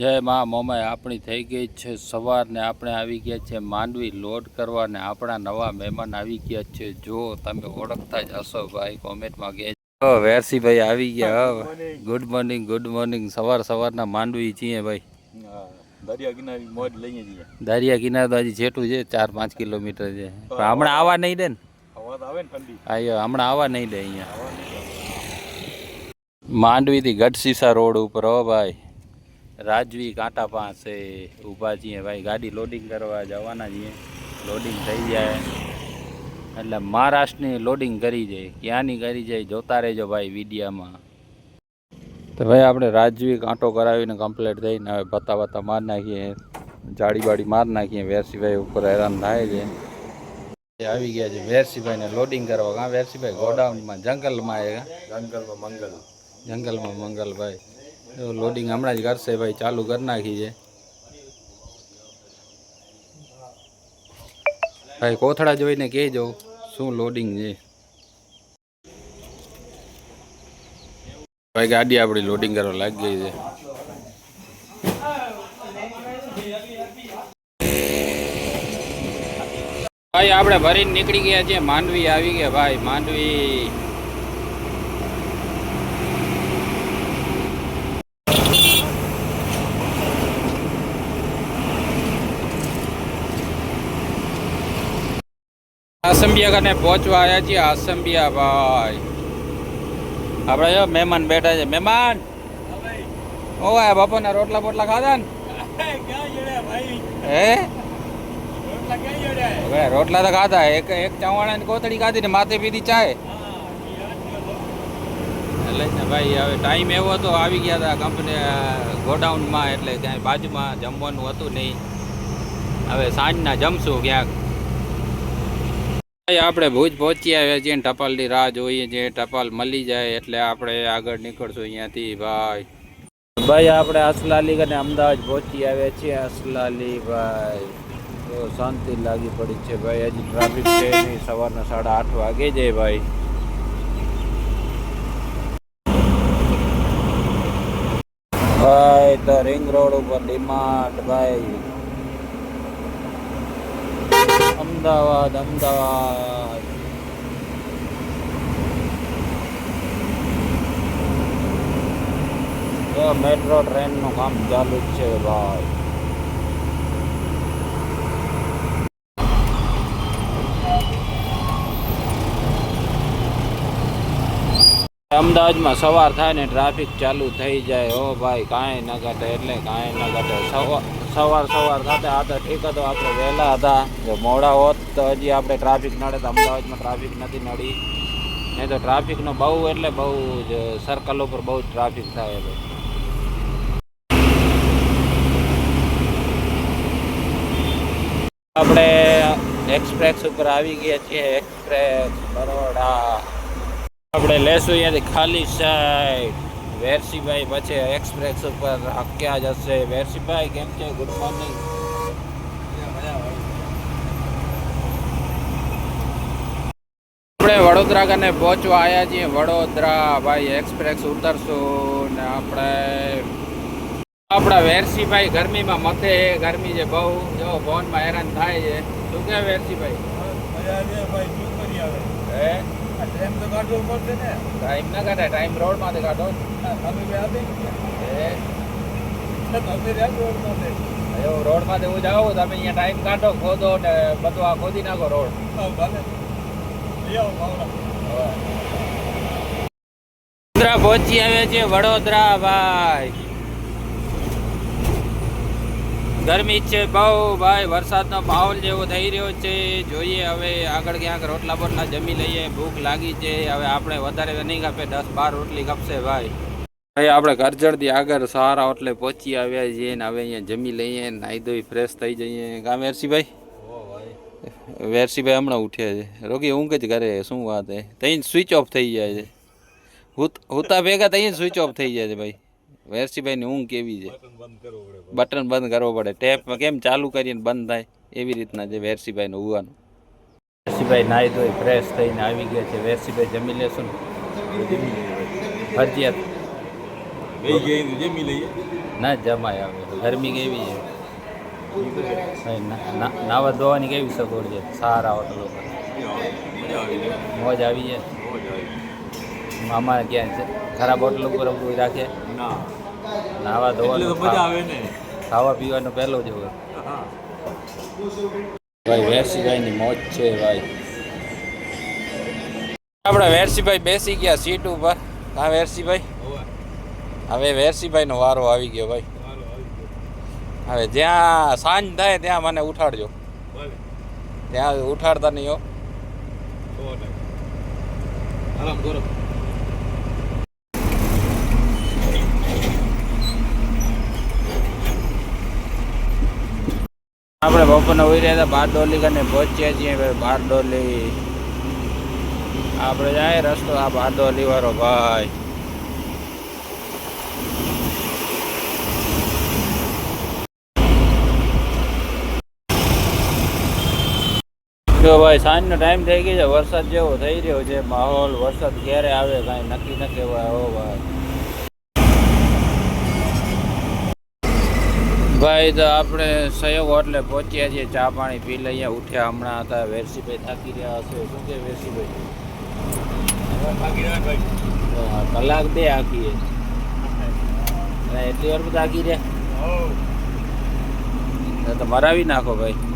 જય મા મોમાય. આપણી થઈ ગઈ છે સવારને આપણે આવી ગયા છે માંડવી લોડ કરવા ને આપણા નવા મહેમાન આવી ગયા છે. જો તમે ઓળખતા જ હશો ભાઈ કોમેન્ટમાં કહે વેરસીભાઈ આવી ગયા. હવે ગુડ મોર્નિંગ ગુડ મોર્નિંગ સવાર સવારના માંડવી છીએ ભાઈ. દરિયા કિનારી મોજ લઈએ છીએ દરિયા કિનારે તો હજી જેટલું છે ચાર પાંચ કિલોમીટર છે. પણ હમણાં આવા નહીં દે ને. આવે ને ઠંડી. હમણાં આવા નહીં દે અહીંયા. માંડવીથી ગઢસીસા રોડ ઉપર હો ભાઈ. રાજવી કાંટા પાસે ઊભા છીએ. ભાઈ ગાડી લોડિંગ કરવા જવાના છીએ. લોડિંગ થઈ જાય. એટલે મહારાષ્ટ્રની લોડિંગ કરી જાય. ક્યાંની કરી જાય જોતા રહેજો ભાઈ વિડીયામાં. તો ભાઈ આપણે રાજવી કાંટો કરાવીને કમ્પ્લીટ થઈને હવે બતા બતા માર નાખીએ. જાડી બાડી માર નાખીએ. વેરસીભાઈ ઉપર હેરાન થાય છે. આવી ગયા છે. વેરસીભાઈને લોડિંગ કરવા. કાં વેરસીભાઈ ગોડાઉનમાં જંગલમાં જંગલમાં મંગલ. જંગલમાં મંગલભાઈ લોડિંગ હમણાં જ કરશે ભાઈ, ચાલુ કરી નાખી છે. ભાઈ, કોથળા જોઈને કહેજો શું લોડિંગ છે. ભાઈ, ગાડી આપણી લોડિંગ કરવા લાગી ગઈ છે. ભાઈ, આપણે ભરીને નીકળી ગયા છીએ. માંડવી આવી ગયા, ભાઈ, માંડવી. આસંબિયા કને પહોંચવા આવ્યા છીએ. આસંબિયા ભાઈ. આપણે જો મહેમાન બેઠા છે. મહેમાન! ઓ આ બપોરના રોટલા બોટલા ખાધા ને? હે? રોટલા તો ખાધા. એક એક ચવાણાની કોથળી ખાધી ને માથે પીધી ચાય. એટલે ને ભાઈ, હવે ટાઈમ એવો હતો. આવી ગયા હતા કંપની ગોડાઉનમાં એટલે ક્યાંય બાજુમાં જમવાનું હતું નહીં. હવે સાંજના જમશું ક્યાંક. આપણે ભુજ પહોંચી આવ્યા છીએ ટપાલની રાહ જોઈએ છીએ, ટપાલ મળી જાય એટલે આપણે આગળ નીકળશું અહીંયાથી, ભાઈ. ભાઈ, આપણે અસલાલી અને અમદાવાદ પહોંચી આવ્યા છીએ અસલાલી ભાઈ. તો શાંતિ લાગી પડી છે, ભાઈ. હજી ટ્રાફિક છે સવારના સાડા આઠ વાગે જાય ભાઈ. ભાઈ, તો રિંગ રોડ ઉપર ડિમાન્ડ ભાઈ. અમદાવાદ અમદાવાદ. મેટ્રો ટ્રેનનું કામ ચાલુ જ છે ભાઈ. અમદાવાદમાં સવાર થાય ને ટ્રાફિક ચાલુ થઈ જાય, હો ભાઈ. કાંઈ ન ઘટે એટલે કાંઈ ન ઘટે. સવાર સવાર સવાર સાથે તો ઠીક હતો. આપણે વહેલા હતા. જો મોડા હોત તો હજી આપણે ટ્રાફિક નડે તો અમદાવાદમાં ટ્રાફિક નથી નડી. નહીં તો ટ્રાફિકનો બહુ એટલે બહુ જ સર્કલ ઉપર બહુ જ ટ્રાફિક થાય છે. આપણે એક્સપ્રેસ ઉપર આવી ગયા છીએ. એક્સપ્રેસ બરોડા. આપણે લેશું અહીંયાથી ખાલી સાઈડ વેરસીભાઈ પછી એક્સપ્રેસ ઉપર હક્યા જશે વેરસીભાઈ કેમ છે ગુડ મોર્નિંગ આપણે વડોદરા કને પહોંચવા આવ્યા છીએ. વડોદરા ભાઈ એક્સપ્રેસ ઉતરશું ને આપણે આપણા વેરસીભાઈ ગરમીમાં મથે. ગરમી છે બહુ જો ફોનમાં હેરાન થાય છે. શું કે વેરસીભાઈ ટ્રેન તો કાઢવો પડશે ને. ટાઈમ ના કાઢે ટાઈમ રોડમાંથી કાઢો. અમે બે આપી તમે રહ્યા રોડ એવું માં હું જાઉં તમે અહીંયા ટાઈમ કાઢો ખોદો ને બધું આ ખોદી નાખો રોડ ભલે. લઈ આવો ભાવના વડોદરા પહોંચી આવ્યા છે વડોદરા ભાઈ ગરમી છે, બહુ ભાઈ, વરસાદનો માહોલ જેવો થઈ રહ્યો છે. જોઈએ હવે આગળ ક્યાંક રોટલા બોટલા જમી લઈએ, ભૂખ લાગી છે. હવે આપણે વધારે નહીં ખપે દસ બાર રોટલી ખપશે ભાઈ. ભાઈ આપણે કરજણથી આગળ સારા એટલે પહોંચી આવ્યા છીએ ને હવે અહીંયા જમી લઈએ, નાહી ધોઈ ફ્રેશ થઈ જઈએ. કામ વેરસીભાઈ વેરસીભાઈ હમણાં ઉઠ્યા છે. રોગી ઊંઘ જ કરે, શું વાત છે તઈ સ્વિચ ઓફ થઈ જાય છે. હુતા ભેગા તઈ સ્વિચ ઓફ થઈ જાય છે ભાઈ. વેરસીભાઈની ઊંઘ કેવી છે? બંધ બટન બંધ કરવો પડે. ટેપ કેમ ચાલુ કરીને બંધ થાય? એવી રીતના છે વેરસીભાઈનું હોવાનું વેરસીભાઈ નાહી ધોઈ ફ્રેશ થઈને આવી ગયા છે. વેરસીભાઈ જમી લેશું ને? ફરજિયાત. જમી લઈએ? ના જમાય આવે. ગરમી કેવી છે? નાવા ધોવાની કેવી સગવડ છે? સારા હોટલો મોજ આવી. છે અમારે ક્યાં છે? ખરાબ હોટલ ઉપર કોઈ રાખે. નાવા ધોવાનું મજા આવે ને. ખાવા પીવાનું પહેલું જ હોય. ભાઈ વેરસીભાઈની મોજ છે ભાઈ. આપણે વેરસીભાઈ બેસી ગયા સીટ ઉપર. હા વેરસીભાઈ હવે. વેરસીભાઈનો વારો આવી ગયો ભાઈ. હવે જ્યાં સાંજ થાય ત્યાં મને ઉઠાડજો. ત્યાં ઉઠાડતા નહીં હો. આરામ કરો. આપણે બપોરના ઉઈ રહ્યા હતા બારડોલી કને પહોંચ્યા છીએ, ભાઈ બારડોલી આપણે જાય રસ્તો, આ બારડોલી વાળો ભાઈ. જો ભાઈ, સાંજનો ટાઈમ થઈ ગયો છે, વરસાદ જેવો થઈ રહ્યો છે, માહોલ, વરસાદ ક્યારે આવે, કાંઈ નક્કી ન કહેવાય હો, ભાઈ. ભાઈ, તો આપણે સહયોગ હોટલે પહોંચ્યા છીએ. ચા પાણી પી લઈએ. ઉઠ્યા હમણાં હતા. વેરસીભાઈ થાકી રહ્યા હશે. શું કે વેરસીભાઈ? કલાક બે આખી એટલી વાર આખી રહ્યા? તો મરાવી નાખો ભાઈ.